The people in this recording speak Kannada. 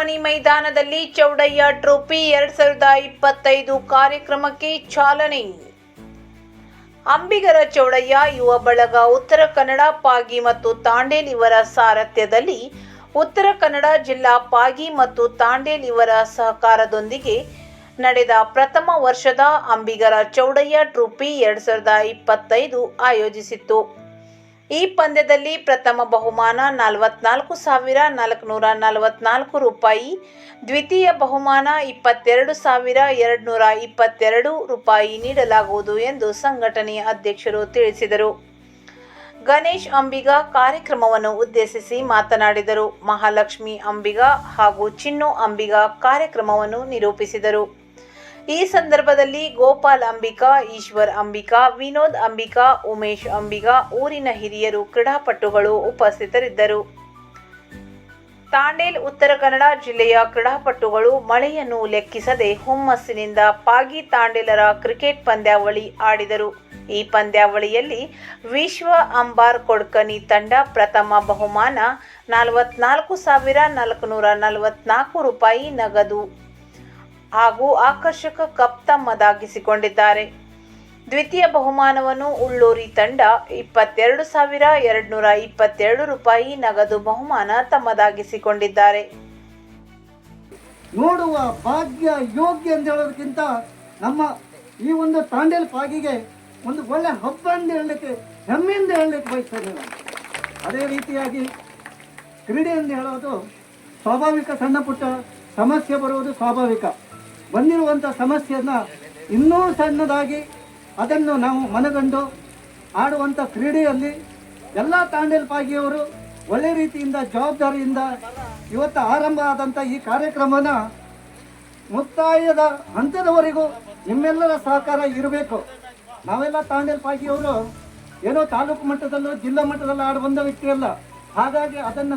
ಮಣಿ ಮೈದಾನದಲ್ಲಿ ಚೌಡಯ್ಯ ಟ್ರೋಫಿ ಎರಡ್ ಸಾವಿರದ ಇಪ್ಪತ್ತೈದು ಕಾರ್ಯಕ್ರಮಕ್ಕೆ ಚಾಲನೆ. ಅಂಬಿಗರ ಚೌಡಯ್ಯ ಯುವ ಬಳಗ ಉತ್ತರ ಕನ್ನಡ ಪಾಗಿ ಮತ್ತು ತಾಂಡೇಲಿವರ ಸಾರಥ್ಯದಲ್ಲಿ ಉತ್ತರ ಕನ್ನಡ ಜಿಲ್ಲಾ ಪಾಗಿ ಮತ್ತು ತಾಂಡೇಲಿವರ ಸಹಕಾರದೊಂದಿಗೆ ನಡೆದ ಪ್ರಥಮ ವರ್ಷದ ಅಂಬಿಗರ ಚೌಡಯ್ಯ ಟ್ರೋಫಿ ಎರಡ್ ಸಾವಿರದ ಇಪ್ಪತ್ತೈದು ಆಯೋಜಿಸಿತ್ತು. ಈ ಪಂದ್ಯದಲ್ಲಿ ಪ್ರಥಮ ಬಹುಮಾನ ನಲವತ್ನಾಲ್ಕು ಸಾವಿರ ನಾಲ್ಕುನೂರ ನಲವತ್ನಾಲ್ಕು ರೂಪಾಯಿ. ದ್ವಿತೀಯ ಬಹುಮಾನ ಇಪ್ಪತ್ತೆರಡು ಸಾವಿರ ಎರಡುನೂರ ಇಪ್ಪತ್ತೆರಡು ರೂಪಾಯಿ ನೀಡಲಾಗುವುದು ಎಂದು ಸಂಘಟನೆಯ ಅಧ್ಯಕ್ಷರು ತಿಳಿಸಿದರು. ಗಣೇಶ್ ಅಂಬಿಗ ಕಾರ್ಯಕ್ರಮವನ್ನು ಉದ್ದೇಶಿಸಿ ಮಾತನಾಡಿದರು. ಮಹಾಲಕ್ಷ್ಮಿ ಅಂಬಿಗ ಹಾಗೂ ಚಿನ್ನು ಅಂಬಿಗ ಕಾರ್ಯಕ್ರಮವನ್ನು ನಿರೂಪಿಸಿದರು. ಈ ಸಂದರ್ಭದಲ್ಲಿ ಗೋಪಾಲ್ ಅಂಬಿಕಾ, ಈಶ್ವರ್ ಅಂಬಿಕಾ, ವಿನೋದ್ ಅಂಬಿಕಾ, ಉಮೇಶ್ ಅಂಬಿಕಾ ಊರಿನ ಹಿರಿಯರು ಕ್ರೀಡಾಪಟುಗಳು ಉಪಸ್ಥಿತರಿದ್ದರು. ತಾಂಡೇಲ್, ಉತ್ತರ ಕನ್ನಡ ಜಿಲ್ಲೆಯ ಕ್ರೀಡಾಪಟುಗಳು ಮಳೆಯನ್ನು ಲೆಕ್ಕಿಸದೆ ಹುಮ್ಮಸ್ಸಿನಿಂದ ಪಾಗಿ ತಾಂಡೇಲರ ಕ್ರಿಕೆಟ್ ಪಂದ್ಯಾವಳಿ ಆಡಿದರು. ಈ ಪಂದ್ಯಾವಳಿಯಲ್ಲಿ ವಿಶ್ವ ಅಂಬಾರ್ ಕೊಡ್ಕನಿ ತಂಡ ಪ್ರಥಮ ಬಹುಮಾನ, ನಲವತ್ನಾಲ್ಕು ಸಾವಿರ ನಾಲ್ಕುನೂರ ನಲವತ್ನಾಲ್ಕು ರೂಪಾಯಿ ನಗದು. ಹಾಗೂ ಆಕರ್ಷಕ ಕಪ್ ತಮ್ಮದಾಗಿಸಿಕೊಂಡಿದ್ದಾರೆ. ದ್ವಿತೀಯ ಬಹುಮಾನವನ್ನು ಉಳ್ಳೂರಿ ತಂಡ ಇಪ್ಪತ್ತೆರಡು ಸಾವಿರ ಎರಡುನೂರ ಇಪ್ಪತ್ತೆರಡು ರೂಪಾಯಿ ನಗದು ಬಹುಮಾನ ತಮ್ಮದಾಗಿಸಿಕೊಂಡಿದ್ದಾರೆ. ನೋಡುವ ಭಾಗ್ಯ ಯೋಗ್ಯ ಅಂತ ಹೇಳೋದಕ್ಕಿಂತ ನಮ್ಮ ಈ ಒಂದು ತಾಂಡೇಲ್ ಪಾಗಿಗೆ ಒಂದು ಒಳ್ಳೆ ಹಬ್ಬ ಅಂತ ಹೇಳಲಿಕ್ಕೆ ಹೆಮ್ಮೆಯಿಂದ ಹೇಳಲಿಕ್ಕೆ ಬಯಸ್ತೇನೆ ಅದೇ ರೀತಿಯಾಗಿ ಕ್ರೀಡೆ ಅಂತ ಹೇಳೋದು ಸ್ವಾಭಾವಿಕ ಸಣ್ಣ ಪುಟ್ಟ ಸಮಸ್ಯೆ ಬರುವುದು ಸ್ವಾಭಾವಿಕ. ಬಂದಿರುವಂಥ ಸಮಸ್ಯೆಯನ್ನು ಇನ್ನೂ ಸಣ್ಣದಾಗಿ ಅದನ್ನು ನಾವು ಮನಗಂಡು ಆಡುವಂಥ ಕ್ರೀಡೆಯಲ್ಲಿ ಎಲ್ಲ ತಾಂಡೇಲ್ ಪಾಗಿಯವರು ಒಳ್ಳೆ ರೀತಿಯಿಂದ ಜವಾಬ್ದಾರಿಯಿಂದ ಇವತ್ತು ಆರಂಭ ಆದಂಥ ಈ ಕಾರ್ಯಕ್ರಮನ ಮುಕ್ತಾಯದ ಹಂತದವರೆಗೂ ನಿಮ್ಮೆಲ್ಲರ ಸಹಕಾರ ಇರಬೇಕು. ನಾವೆಲ್ಲ ತಾಂಡೇಲ್ ಪಾಗಿಯವರು ಏನೋ ತಾಲೂಕು ಮಟ್ಟದಲ್ಲೋ ಜಿಲ್ಲಾ ಮಟ್ಟದಲ್ಲೋ ಆಡು ಬಂದ ವ್ಯಕ್ತಿ ಹಾಗಾಗಿ ಅದನ್ನು